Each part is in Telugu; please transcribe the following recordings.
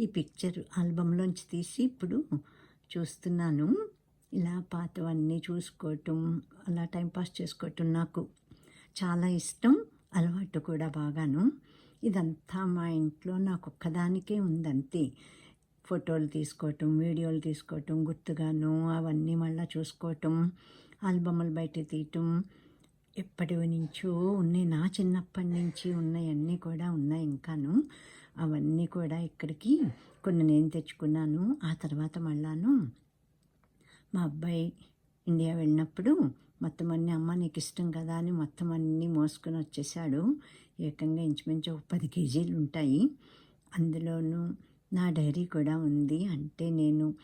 ఈ పిక్చర్ ఆల్బంలోంచి తీసి ఇప్పుడు చూస్తున్నాను. ఇలా పాతవన్నీ చూసుకోవటం అలా టైంపాస్ చేసుకోవటం నాకు చాలా ఇష్టం అలవాటు కూడా బాగాను. ఇదంతా మా ఇంట్లో నాకు ఒక్కదానికే ఉందంతే. ఫోటోలు తీసుకోవటం వీడియోలు తీసుకోవటం గుర్తుగాను అవన్నీ మళ్ళీ చూసుకోవటం ఆల్బమ్లు బయట తీయటం ఎప్పటి నుంచో ఉన్నాయి. నా చిన్నప్పటి నుంచి ఉన్నాయన్నీ కూడా ఉన్నాయి ఇంకాను. అవన్నీ కూడా ఇక్కడికి కొన్ని నేను తెచ్చుకున్నాను. ఆ తర్వాత మళ్ళాను మా అబ్బాయి ఇండియా వెళ్ళినప్పుడు మొత్తం అన్నీ అమ్మ నీకు ఇష్టం కదా అని మొత్తం అన్నీ మోసుకొని వచ్చేసాడు. ఏకంగా ఇంచుమించు ఒక పది కేజీలు ఉంటాయి. అందులోనూ నా డైరీ కూడా ఉంది. అంటే నేను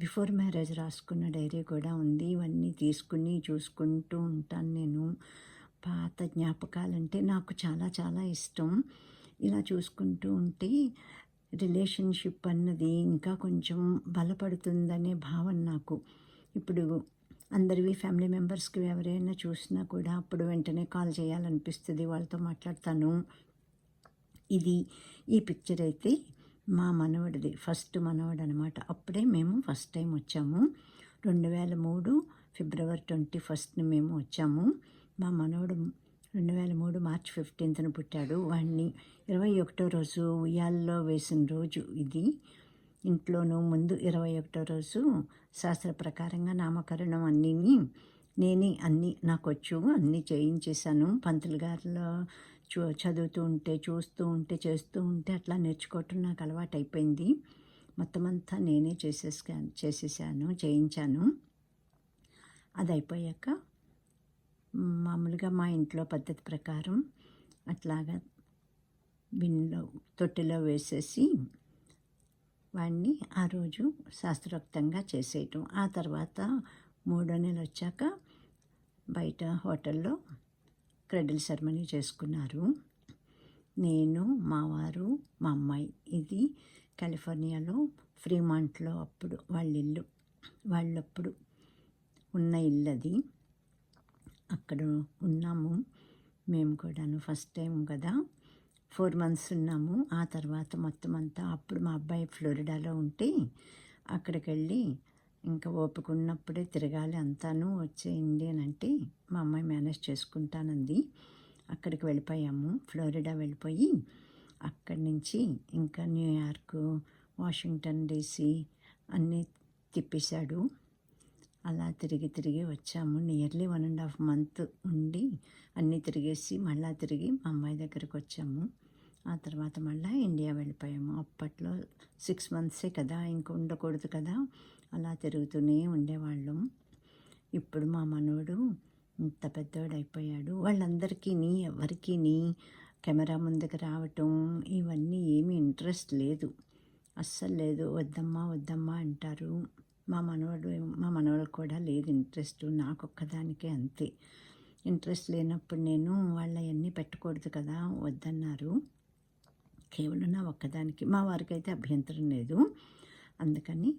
బిఫోర్ మ్యారేజ్ రాసుకున్న డైరీ కూడా ఉంది. ఇవన్నీ తీసుకుని చూసుకుంటూ ఉంటాను నేను. పాత జ్ఞాపకాలంటే నాకు చాలా చాలా ఇష్టం. ఇలా చూసుకుంటూ ఉంటే రిలేషన్షిప్ అన్నది ఇంకా కొంచెం బలపడుతుందనే భావన నాకు. ఇప్పుడు అందరివి ఫ్యామిలీ మెంబర్స్కి ఎవరైనా చూసినా కూడా అప్పుడు వెంటనే కాల్ చేయాలనిపిస్తుంది వాళ్ళతో మాట్లాడతాను. ఇది ఈ పిక్చర్ అయితే మా మనవడిది ఫస్ట్ మనవడు అనమాట అప్పుడే మేము ఫస్ట్ టైం వచ్చాము. రెండు వేల మూడు ఫిబ్రవరి ట్వంటీ ఫస్ట్ని మేము వచ్చాము. మా మనవడు రెండు వేల మూడు మార్చ్ ఫిఫ్టీన్త్న పుట్టాడు. వాడిని ఇరవై ఒకటో రోజు ఉయ్యాల్లో వేసిన రోజు ఇది. ఇంట్లోనూ ముందు ఇరవై ఒకటో రోజు శాస్త్ర ప్రకారంగా నామకరణం అన్నీ నేనే అన్నీ నాకు వచ్చు అన్నీ చేయించేశాను. పంతులు గారిలో చూ చదువుతూ ఉంటే చూస్తూ ఉంటే చేస్తూ ఉంటే అట్లా నేర్చుకోవటం నాకు అలవాటు అయిపోయింది మొత్తం అంతా నేనే చేసేసా చేసేసాను చేయించాను. అది అయిపోయాక మామూలుగా మా ఇంట్లో పద్ధతి ప్రకారం అట్లాగా బిన్లో తొట్టిలో వేసేసి వాడిని ఆ రోజు శాస్త్రోక్తంగా చేసేయటం. ఆ తర్వాత మూడో నెల వచ్చాక బయట హోటల్లో క్రెడిల్ సెరమనీ చేసుకున్నారు. నేను మా వారు మా అమ్మాయి ఇది కాలిఫోర్నియాలో ఫ్రీమాంట్లో అప్పుడు వాళ్ళ ఇల్లు వాళ్ళప్పుడు ఉన్న ఇల్లు అది అక్కడ ఉన్నాము. మేము కూడాను ఫస్ట్ టైం కదా. ఫోర్ మంత్స్ ఉన్నాము. ఆ తర్వాత మొత్తం అంతా అప్పుడు మా అబ్బాయి ఫ్లోరిడాలో ఉంటే అక్కడికి వెళ్ళి ఇంకా ఓపిక ఉన్నప్పుడే తిరగాలి అంతాను వచ్చేయండి అని అంటే మా అమ్మాయి మేనేజ్ చేసుకుంటానంది. అక్కడికి వెళ్ళిపోయాము. ఫ్లోరిడా వెళ్ళిపోయి అక్కడి నుంచి ఇంకా న్యూయార్క్ వాషింగ్టన్ డీసీ అన్నీ తిప్పేశాడు. అలా తిరిగి తిరిగి వచ్చాము. Nearly one and half month ఉండి అన్నీ తిరిగేసి మళ్ళా తిరిగి మా అమ్మాయి దగ్గరికి వచ్చాము. ఆ తర్వాత మళ్ళీ ఇండియా వెళ్ళిపోయాము. అప్పట్లో సిక్స్ మంత్సే కదా ఇంక ఉండకూడదు కదా అలా తిరుగుతూనే ఉండేవాళ్ళం. ఇప్పుడు మా మనవడు ఇంత పెద్దోడు అయిపోయాడు వాళ్ళందరికీ నీ ఎవ్వరికీ నీ కెమెరా ముందుకు రావటం ఇవన్నీ ఏమీ ఇంట్రెస్ట్ లేదు. అస్సలు లేదు. వద్దమ్మా వద్దమ్మా అంటారు. మా మనవడు మా మనవడు కూడా లేదు ఇంట్రెస్ట్ నాకు ఒక్కదానికే అంతే. ఇంట్రెస్ట్ లేనప్పుడు నేను వాళ్ళ అవన్నీ పెట్టకూడదు కదా వద్దన్నారు. కేవలం నా ఒక్కదానికి మా వారికి అయితే అభ్యంతరం లేదు. అందుకని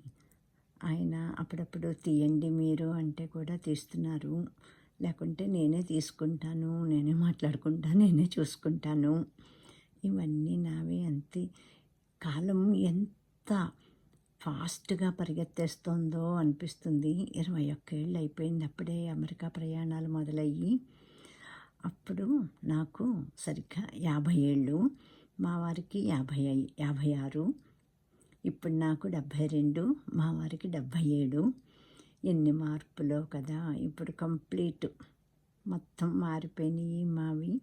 ఆయన అప్పుడప్పుడు తీయండి మీరు అంటే కూడా తీస్తున్నారు. లేకుంటే నేనే తీసుకుంటాను నేనే మాట్లాడుకుంటాను నేనే చూసుకుంటాను. ఇవన్నీ నావే అంతే. కాలం ఎంత ఫాస్ట్గా పరిగెత్తేస్తుందో అనిపిస్తుంది. ఇరవై ఒక్కేళ్ళు అయిపోయింది అప్పుడే అమెరికా ప్రయాణాలు మొదలయ్యి. అప్పుడు నాకు సరిగ్గా యాభై ఏళ్ళు మా వారికి యాభై యాభై ఆరు ఇప్పుడు నాకు డెబ్భై రెండు మా వారికి డెబ్భై ఏడు. ఎన్ని మార్పులో కదా ఇప్పుడు కంప్లీట్. మొత్తం మారిపోయినాయి మావి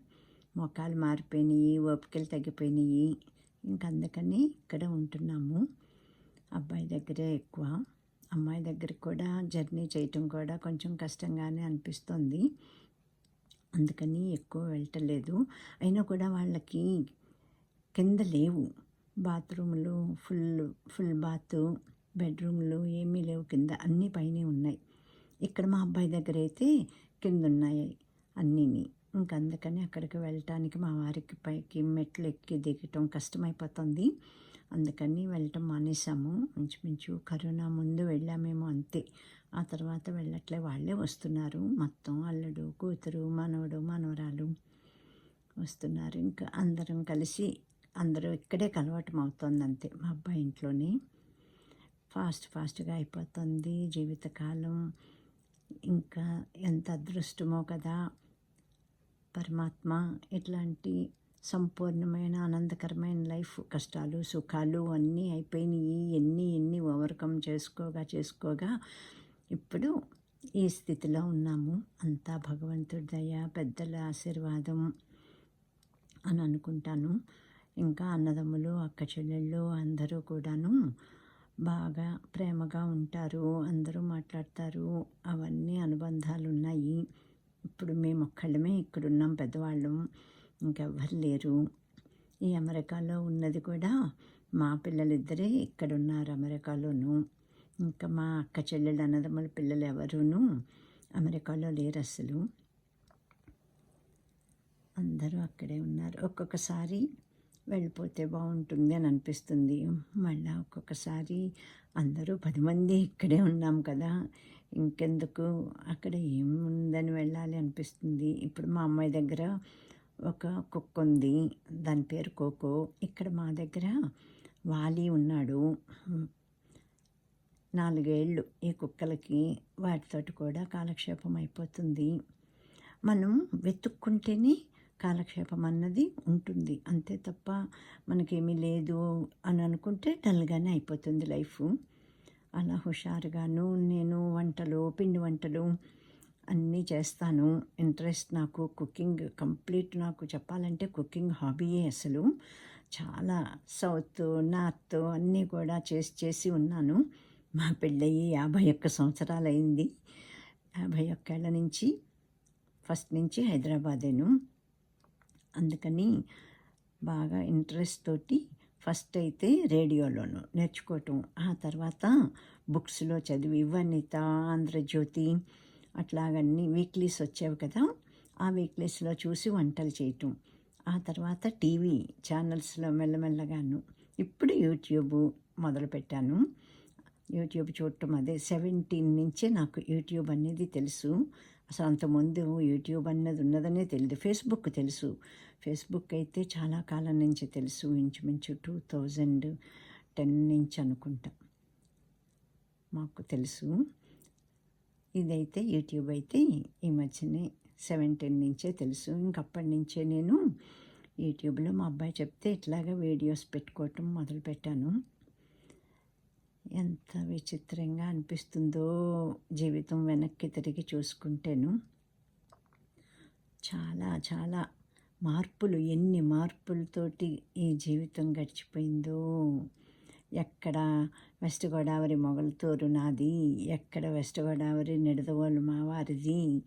మొఖాలు మారిపోయినాయి ఓపికలు తగ్గిపోయినాయి. ఇంకందుకని ఇక్కడ ఉంటున్నాము. అబ్బాయి దగ్గరే ఎక్కువ. అమ్మాయి దగ్గర కూడా జర్నీ చేయటం కూడా కొంచెం కష్టంగానే అనిపిస్తుంది. అందుకని ఎక్కువ వెళ్ళటలేదు. అయినా కూడా వాళ్ళకి కింద లేవు. బాత్రూములు ఫుల్ ఫుల్ బాత్ బెడ్రూమ్లు ఏమీ లేవు కింద. అన్నీ పైనే ఉన్నాయి. ఇక్కడ మా అబ్బాయి దగ్గర అయితే కింద ఉన్నాయి అన్నీని. ఇంక అందుకని అక్కడికి వెళ్ళటానికి మా వారికి పైకి మెట్లు ఎక్కి దిగటం కష్టమైపోతుంది. అందుకని వెళ్ళటం మానేసాము ఇంచుమించు కరోనా ముందు వెళ్ళామేమో అంతే. ఆ తర్వాత వెళ్ళట్లే వాళ్ళే వస్తున్నారు. మొత్తం అల్లుడు కూతురు మనవడు మనవరాలు వస్తున్నారు. ఇంకా అందరం కలిసి అందరూ ఇక్కడే కలవటం అవుతుంది అంతే మా అబ్బాయి ఇంట్లోనే. ఫాస్ట్ ఫాస్ట్గా అయిపోతుంది జీవితకాలం. ఇంకా ఎంత అదృష్టమో కదా పరమాత్మ ఇట్లాంటి సంపూర్ణమైన ఆనందకరమైన లైఫ్. కష్టాలు సుఖాలు అన్నీ అయిపోయినాయి. ఎన్ని ఎన్ని ఓవర్కమ్ చేసుకోగా చేసుకోగా ఇప్పుడు ఈ స్థితిలో ఉన్నాము. అంతా భగవంతుడి దయ పెద్దల ఆశీర్వాదం అని అనుకుంటాను. ఇంకా అన్నదమ్ములు అక్క చెల్లెళ్ళు అందరూ కూడాను బాగా ప్రేమగా ఉంటారు. అందరూ మాట్లాడతారు. అవన్నీ అనుబంధాలు ఉన్నాయి ఇప్పుడు మేము ఒక్కళ్ళమే ఇక్కడున్నాం పెద్దవాళ్ళం. ఇంకెవ్వరు లేరు. ఈ అమెరికాలో ఉన్నది కూడా మా పిల్లలిద్దరే ఇక్కడ ఉన్నారు అమెరికాలోను. ఇంకా మా అక్క చెల్లెళ్ళు అన్నదమ్ముల పిల్లలు ఎవరూను అమెరికాలో లేరు అసలు అందరూ అక్కడే ఉన్నారు. ఒక్కొక్కసారి వెళ్ళిపోతే బాగుంటుంది అని అనిపిస్తుంది. మళ్ళీ ఒక్కొక్కసారి అందరూ పది మంది ఇక్కడే ఉన్నాం కదా ఇంకెందుకు? అక్కడ ఏముందని వెళ్ళాలి అనిపిస్తుంది. ఇప్పుడు మా అమ్మాయి దగ్గర ఒక కుక్క ఉంది దాని పేరు కోకో. ఇక్కడ మా దగ్గర వాలి ఉన్నాడు. నాలుగేళ్ళు ఈ కుక్కలకి వాటితోటి కూడా కాలక్షేపం అయిపోతుంది. మనం వెతుక్కుంటేనే కాలక్షేపం అన్నది ఉంటుంది. అంతే తప్ప మనకేమీ లేదు అని అనుకుంటే డల్గానే అయిపోతుంది లైఫ్. అలా హుషారుగాను నేను వంటలు పిండి వంటలు అన్నీ చేస్తాను. ఇంట్రెస్ట్ నాకు కుకింగ్ కంప్లీట్ నాకు చెప్పాలంటే కుకింగ్ హాబీయే అసలు. చాలా సౌత్ నార్త్ అన్నీ కూడా చేసి చేసి ఉన్నాను. మా పెళ్ళయ్యి యాభై ఒక్క సంవత్సరాలు అయింది యాభై ఒక్కేళ్ళ నుంచి ఫస్ట్ నుంచి హైదరాబాదేను. అందుకని బాగా ఇంట్రెస్ట్ తోటి ఫస్ట్ అయితే రేడియోలోను నేర్చుకోవటం. ఆ తర్వాత బుక్స్లో చదివి వనిత ఆంధ్రజ్యోతి అట్లాగన్నీ వీక్లీస్ వచ్చేవి కదా ఆ వీక్లీస్లో చూసి వంటలు చేయటం. ఆ తర్వాత టీవీ ఛానల్స్లో మెల్లమెల్లగాను ఇప్పుడు యూట్యూబ్ మొదలుపెట్టాను. యూట్యూబ్ చూడటం అదే సెవెంటీన్ నుంచే నాకు యూట్యూబ్ అనేది తెలుసు. అసలు అంతకుముందు యూట్యూబ్ అన్నది ఉన్నదనే తెలియదు ఫేస్బుక్ తెలుసు. ఫేస్బుక్ అయితే చాలా కాలం నుంచి తెలుసు. ఇంచుమించు టూ థౌజండ్ టెన్ నుంచి అనుకుంటా. మాకు తెలుసు. ఇదైతే యూట్యూబ్ అయితే ఈ మధ్యనే సెవెంటీన్ నుంచే తెలుసు. ఇంకప్పటి నుంచే నేను యూట్యూబ్లో మా అబ్బాయి చెప్తే ఇట్లాగా వీడియోస్ పెట్టుకోవటం మొదలుపెట్టాను ఎంత విచిత్రంగా అనిపిస్తుందో జీవితం వెనక్కి తిరిగి చూసుకుంటేను. చాలా చాలా మార్పులు ఎన్ని మార్పులతోటి ఈ జీవితం గడిచిపోయిందో. ఎక్కడ వెస్ట్ గోదావరి మొగలతోరు నాది ఎక్కడ వెస్ట్ గోదావరి నిడదవోలు మావారిది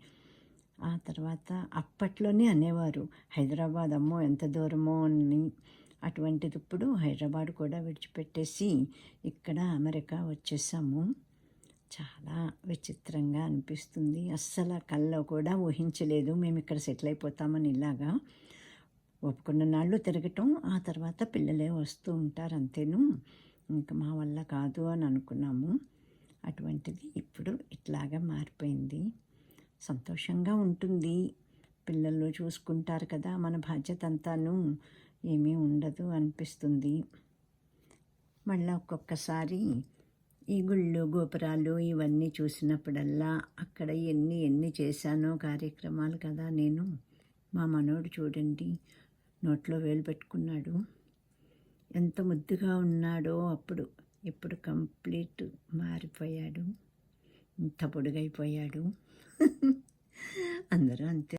ఆ తర్వాత అప్పట్లోనే అనేవారు హైదరాబాద్ అమ్మో ఎంత దూరమో అని. అటువంటిది ఇప్పుడు హైదరాబాద్ కూడా విడిచిపెట్టేసి ఇక్కడ అమెరికా వచ్చేసాము. చాలా విచిత్రంగా అనిపిస్తుంది. అస్సలు కల్లో కూడా ఊహించలేదు మేము ఇక్కడ సెటిల్ అయిపోతామని ఇలాగా. ఒప్పుకున్న నాళ్ళు తిరగటం ఆ తర్వాత పిల్లలే వస్తూ ఉంటారు అంతేను. ఇంకా మా వల్ల కాదు అని అనుకున్నాము. అటువంటిది ఇప్పుడు ఇట్లాగా మారిపోయింది. సంతోషంగా ఉంటుంది. పిల్లలు చూసుకుంటారు కదా మన బాధ్యత అంతాను ఏమీ ఉండదు అనిపిస్తుంది. మళ్ళీ ఒక్కొక్కసారి ఈ గుళ్ళు గోపురాలు ఇవన్నీ చూసినప్పుడల్లా అక్కడ ఎన్ని ఎన్ని చేశానో కార్యక్రమాలు కదా. నేను మా మనోడు చూడండి నోట్లో వేలు పెట్టుకున్నాడు. ఎంత ముద్దుగా ఉన్నాడో అప్పుడు ఇప్పుడు కంప్లీట్ మారిపోయాడు. ఇంత పొడుగైపోయాడు. అందరూ అంతే.